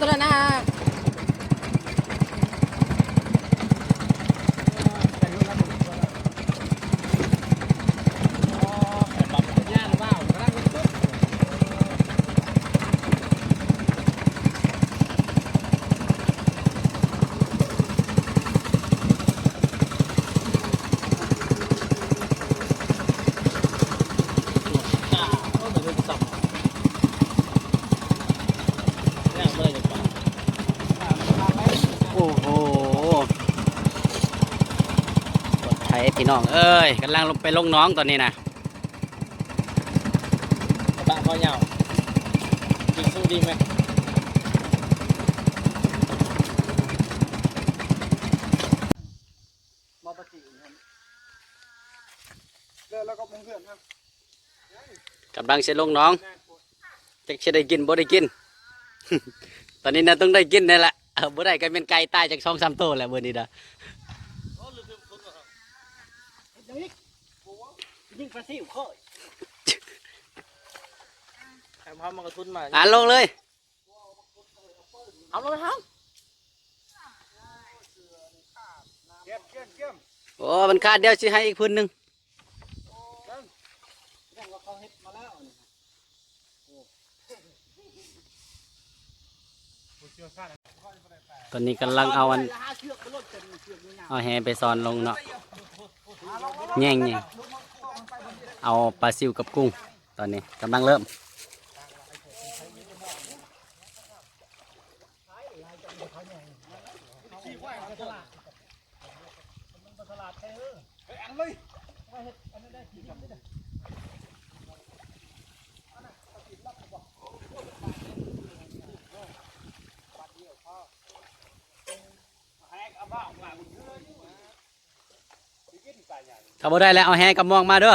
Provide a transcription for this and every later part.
ตัวนั้นนะ ย่านว่าวกำลังตุ๊บ จ้าก็จะเป็นสับเนี่ยเมื่อไรจะปลา โอ้โหรถไถ พี่น้องเอ้ยกำลังลงไปลงน้องตอนนี้นะกระบะเขาเหยากินสู้ดีไหมมาปะจิแล้วแล้วก็มงเพื่อนครับกำลังจะลงน้องจะจะได้กินบ่ได้กิน ตอนนี้นะต้องได้กินนี่แหละเออบ่ได้ก็เป็นไก่ตายจากสองสามตัวแหละเบอร์นี้นะ ยิ่งปลาซิวข้อยแถมพามันกระทุนมาอ่านลงเลย เอาลงไปครับเก็บเก็บเก็บโอ้มันขาดเดียวสิให้อีกพื้นหนึ่งยังว่าเขาเฮ็ดมาแล้วนี่ผู้เชี่ยวชาญ ตอนนี้กำลังเอาอันเอาแฮไปซอนลงเนาะแง่งแง่เอาปลาซิวกับกุ้ง ตอนนี้กำลังเริ่มอันเลย ถ้าบ่ได้แล้วเอาแฮกับมองมาเด้อ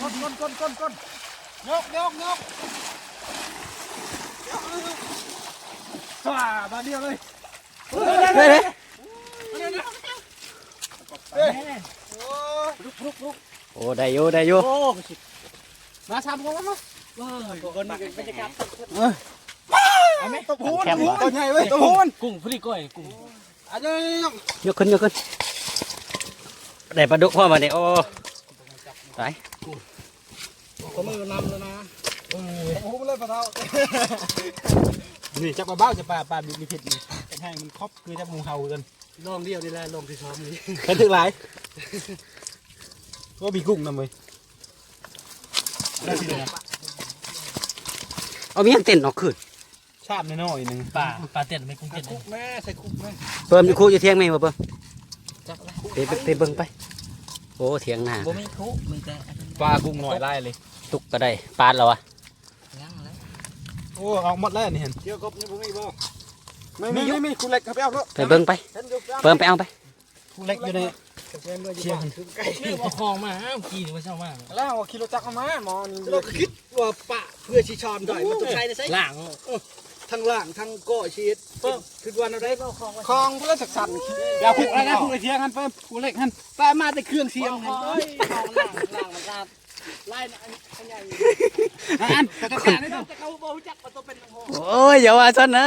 ก้นก้นก้นก้นก้นยกยกยกว้าบาเดียวเลยเฮ้ยลุกลุกลุกโอ้ได้อยู่ได้อยู่มาทำกันวะว้าวคนบรรยากาศ เอาไหมตะพูนตัวใหญ่เว้ยตะพูนกุ้งฟรีก้อยกุ้งอันนี้ยกยกขึ้นยกขึ้นได้ปลาดุกพ่อมาเนี่ยโอ้ตายผมมือนำแล้วนะโอ้โหเลยปลาเท้านี่จับปลาเบ้าจะปลาปลามีผิดนี่จะให้มันครอบคือจับงูเห่ากันลองเดียวนี่แหละลองที่ซ้อมนี่เป็นถึงไรก็มีกุ้งนะมึงได้ที่ไหนเอาเมียงเต้นออกขึ้น ชาบน้อยๆหนึ่งปลาปลาเต็ดไม่กุ้งเต็ดคุกแม่ใส่คุกแม่เพิ่มอยู่คู่อยู่เที่ยงไหมบ่เพิ่มจักละไปไปไปเบิ่งไป โอ้เถียงหน้าบ่มีคุมีแต่ปลากุ้งหน่อยไล่เลย ตุกก็ได้ปาดแล้วอะยังแล้วโอ้เอาหมดแล้วนี่เห็นเกี่ยวกับนี่ผมมีบ่ไม่มีไม่มีคุณเล็กครับไปเอาแล้วไปเบิ่งไปเพิ่มไปเอาไปคุณเล็กอยู่ในเชียงเรื่องเอาคลองมาอ้าวกี่นี่มันเช่ามากแล้วขี่รถจักรมาหมอนี่เราคิดว่าปะเพื่อชีชอนได้มันต้องใช้ในไซล่าง ทั้งล่างทั้งก้อชีสคือวันอะไรคลองเพื่อสักสันอย่าผูกอะไรนะผูกไอเทียงกันไปผูกเล็กกันแต่มาแต่เครื่องเสียงคลองล่างล่างมันจะไล่อันใหญ่อันแต่แต่นี่ต้องจะเขาบ่รู้จักว่าตัวเป็นโอ้โอ้ยอย่าว่าซั่นนะ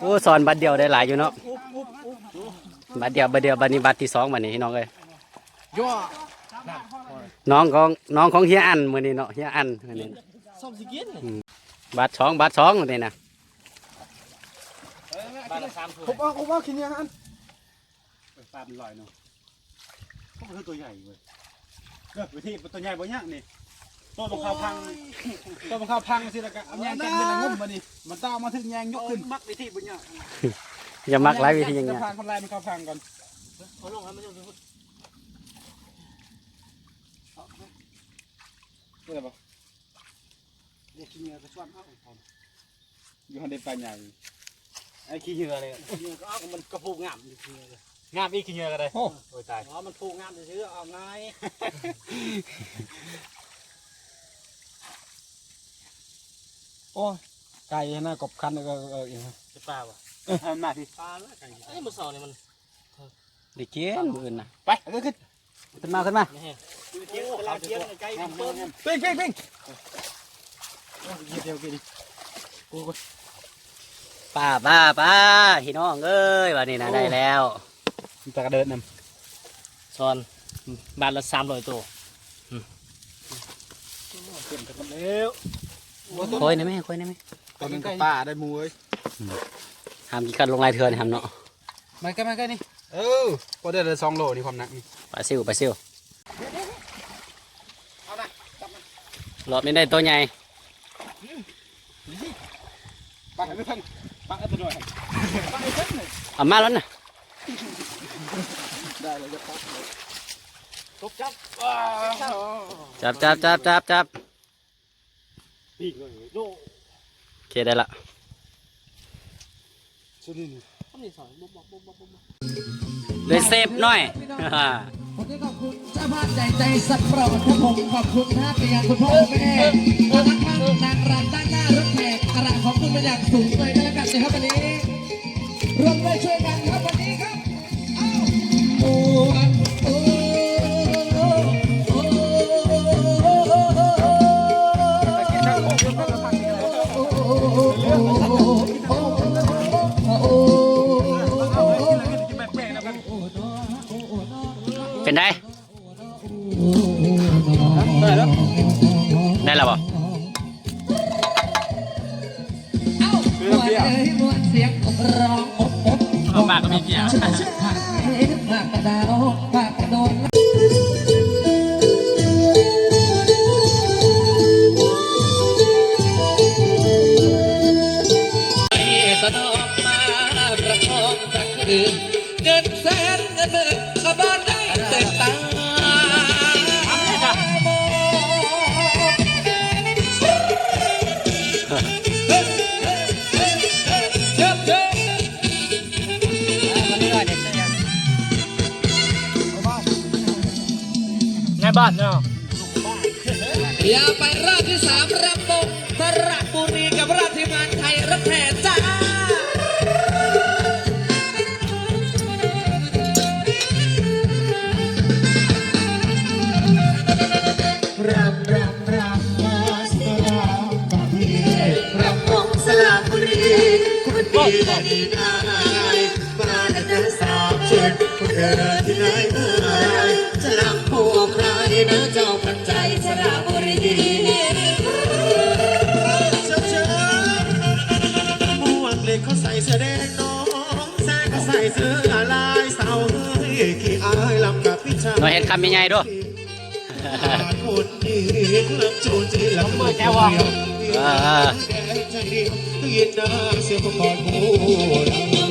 โอ้สอนบัตรเดียวได้หลายอยู่เนาะอุ๊บอุ๊บอุ๊บบัตรเดียวบัตรเดียวบัตรนี้บัตรที่สองบัตรนี้พี่น้องเอ้ยย่อน้องของน้องของเฮียอันมื้อนี้เนาะเฮียอันมื้อนี้ส้มสิกิน บัตรสองบัตรสองมื้อนี้นะบ้านละสามถุงผมเอาผมเอาขี้เนี่ยอันปลาเป็นลอยเนาะเขาเป็นตัวใหญ่เว้ยเลือกวิธีตัวใหญ่บ่ยากนี่ตัวบังคับพังตัวบังคับพังสิละกะเอาแยงกันเป็นละงุ่มมาดิมันต้องเอามาถึงแยงยกขึ้นมักวิธีบ่ยากอย่ามักหลายวิธีอย่างเงี้ยจะพังคนไรมันเข้าพังก่อนเขาลงให้มันอยู่เพื่อบ่ เด็กขี้เหงื่อก็ชวนเอาอยู่หันเด็ปลาใหญ่ไอ้ขี้เหงื่อเลยขี้เหงื่อก็เอามันกระพูงามอยู่ขี้เหงื่อเลยงามอีกขี้เหงื่อก็ได้โอ้ยตายอ๋อมันพูงามซื่อๆเอาง่ายโอ้ยไก่น่ากบคันก็เออเองจะปลาวะเออทำหน้าที่ปลาแล้วไอ้มือสองนี่มันได้กินมื้ออื่นน่ะไปเอาขึ้นขึ้นมาขึ้นมาเทียงตลาดเทียงใกล้งามต้นงามปิ้งปิ้งปิ้งโอ้ย เดียวกินกูป้าป้าป้าพี่น้องเอ้ยวันนี้นะได้แล้วมันจะกระเดินนซอนบาทละสามร้อยตัวำเก็บกันแล้วคอยได้ไหมคอยได้ไหมตอนนี้กับป้าได้มูเอ้ยห้ามกินกันลงลายเทือนห้ามเนาะมาใกล้มาใกล้นี่เออพอได้เลยสองโลนี่ความหนักนี่ปลาซิวปลาซิวรอบนี้ได้ตัวใหญ่ ป้าไม่พังป้าอาตัวหน่อยป้าไอ้เส้นเลยเอมาแล้วนะได้เลยจะป้าตบจับจับจับจับจับจับปีกเลยโดโอเคได้ละสุดนี่นี่สอนบุ๊บบุ๊บบุ๊บบุ๊บบุ๊บเลยเซฟหน่อย วันนี้ขอบคุณเจ้าภาพใหญ่ใจสัตว์โปรดครับผมขอบคุณนะไปยังคุณพ่อคุณแม่พนักงานนางรำด้านหน้ารถแขกกระของคุณเป็นอย่างสูงเลยก็แล้วกันนะครับวันนี้รวมด้วยช่วยกัน ได้ได้แล้วได้แล้วบ่เอ้าหมวดเลยหมวดเสียงร้องอบอบเอามากก็มีเพียผักเห็นผักกระดาวผักกระโดนสนอมมาประคองตะคืนเงินแสนเงินหมื่นก็บ้าน บ้านเนาะอย่าไปรอบที่สามรำบงสระบุรีกับราชทีมงานไทยรักแท้จ้ารำรำรำมาสลามบุรีรำมงสลามบุรีคุณดีและดีนายมาและเดินสาวเชิญคุณเดินที่ไหน นะเจ้าพันใจสระบุรีหมวกเหล็กเขาใส่เสื้อแดงน้องแซงเขาใส่เสื้อลายสาวเฮ้ยขี้อายลำกับพี่ชายหน่อยเห็ดคำใหญ่ๆด้วยคนดีเลิกจูจีลำมือแก้วะอ่าใจเดียวยินนาเสียงประกอบกู